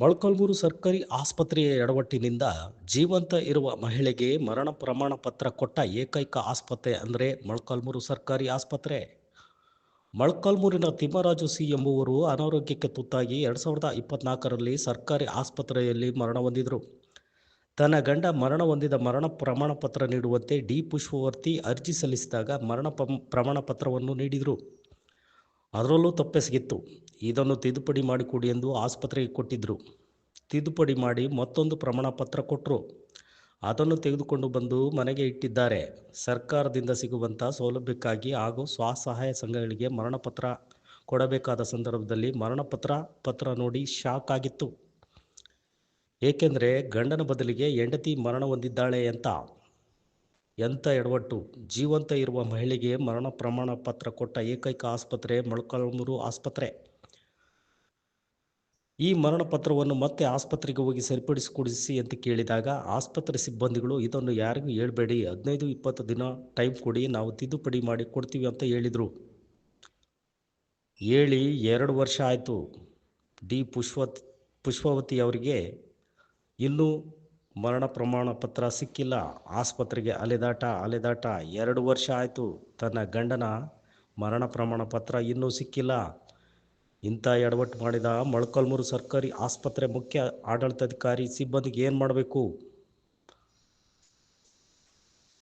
ಮೊಳಕಾಲ್ಮೂರು ಸರ್ಕಾರಿ ಆಸ್ಪತ್ರೆಯ ಎಡವಟ್ಟಿನಿಂದ ಜೀವಂತ ಇರುವ ಮಹಿಳೆಗೆ ಮರಣ ಪ್ರಮಾಣ ಪತ್ರ ಕೊಟ್ಟ ಏಕೈಕ ಆಸ್ಪತ್ರೆ ಅಂದರೆ ಮೊಳಕಾಲ್ಮೂರು ಸರ್ಕಾರಿ ಆಸ್ಪತ್ರೆ. ಮೊಳಕಾಲ್ಮೂರಿನ ತಿಮ್ಮರಾಜು ಸಿ ಎಂಬುವರು ಅನಾರೋಗ್ಯಕ್ಕೆ ತುತ್ತಾಗಿ ಎರಡು ಸಾವಿರದ ಇಪ್ಪತ್ನಾಲ್ಕರಲ್ಲಿ ಸರ್ಕಾರಿ ಆಸ್ಪತ್ರೆಯಲ್ಲಿ ಮರಣ ಹೊಂದಿದರು. ತನ್ನ ಗಂಡ ಮರಣ ಹೊಂದಿದ ಮರಣ ಪ್ರಮಾಣ ಪತ್ರ ನೀಡುವಂತೆ ಡಿ ಪುಷ್ಪವರ್ತಿ ಅರ್ಜಿ ಸಲ್ಲಿಸಿದಾಗ ಮರಣ ಪ್ರಮಾಣ ಪತ್ರವನ್ನು ನೀಡಿದರು. ಅದರಲ್ಲೂ ತಪ್ಪೆಸಗಿತ್ತು. ಇದನ್ನು ತಿದ್ದುಪಡಿ ಮಾಡಿಕೊಡಿ ಎಂದು ಆಸ್ಪತ್ರೆಗೆ ಕೊಟ್ಟಿದ್ದರು ತಿದ್ದುಪಡಿ ಮಾಡಿ ಮತ್ತೊಂದು ಪ್ರಮಾಣ ಪತ್ರ ಕೊಟ್ಟರು ಅದನ್ನು ತೆಗೆದುಕೊಂಡು ಬಂದು ಮನೆಗೆ ಇಟ್ಟಿದ್ದಾರೆ. ಸರ್ಕಾರದಿಂದ ಸಿಗುವಂಥ ಸೌಲಭ್ಯಕ್ಕಾಗಿ ಹಾಗೂ ಸ್ವಸಹಾಯ ಸಂಘಗಳಿಗೆ ಮರಣಪತ್ರ ಕೊಡಬೇಕಾದ ಸಂದರ್ಭದಲ್ಲಿ ಮರಣಪತ್ರ ಪತ್ರ ನೋಡಿ ಶಾಕ್ ಆಗಿತ್ತು. ಏಕೆಂದರೆ ಗಂಡನ ಬದಲಿಗೆ ಹೆಂಡತಿ ಮರಣ ಹೊಂದಿದ್ದಾಳೆ ಅಂತ ಎಂಥ ಎಡವಟ್ಟು? ಜೀವಂತ ಇರುವ ಮಹಿಳೆಗೆ ಮರಣ ಪ್ರಮಾಣ ಪತ್ರ ಕೊಟ್ಟ ಏಕೈಕ ಆಸ್ಪತ್ರೆ ಮೊಳಕಾಲ್ಮೂರು ಆಸ್ಪತ್ರೆ. ಈ ಮರಣ ಪತ್ರವನ್ನು ಮತ್ತೆ ಆಸ್ಪತ್ರೆಗೆ ಹೋಗಿ ಸರಿಪಡಿಸಿಕೊಡಿಸಿ ಅಂತ ಕೇಳಿದಾಗ ಆಸ್ಪತ್ರೆ ಸಿಬ್ಬಂದಿಗಳು ಇದನ್ನು ಯಾರಿಗೂ ಹೇಳಬೇಡಿ, ಹದಿನೈದು ಇಪ್ಪತ್ತು ದಿನ ಟೈಮ್ ಕೊಡಿ, ನಾವು ತಿದ್ದುಪಡಿ ಮಾಡಿ ಕೊಡ್ತೀವಿ ಅಂತ ಹೇಳಿದರು. ಹೇಳಿ ಎರಡು ವರ್ಷ ಆಯಿತು. ಡಿ ಪುಷ್ಪ ಪುಷ್ಪವತಿ ಅವರಿಗೆ ಇನ್ನೂ ಮರಣ ಪ್ರಮಾಣ ಪತ್ರ ಸಿಕ್ಕಿಲ್ಲ. ಆಸ್ಪತ್ರೆಗೆ ಅಲೆದಾಟ ಅಲೆದಾಟ. ಎರಡು ವರ್ಷ ಆಯಿತು. ತನ್ನ ಗಂಡನ ಮರಣ ಪ್ರಮಾಣ ಪತ್ರ ಇನ್ನೂ ಸಿಕ್ಕಿಲ್ಲ. ಇಂಥ ಎಡವಟ್ಟು ಮಾಡಿದ ಮೊಳಕಾಲ್ಮೂರು ಸರ್ಕಾರಿ ಆಸ್ಪತ್ರೆ ಮುಖ್ಯ ಆಡಳಿತಾಧಿಕಾರಿ ಸಿಬ್ಬಂದಿಗೆ ಏನು ಮಾಡಬೇಕು?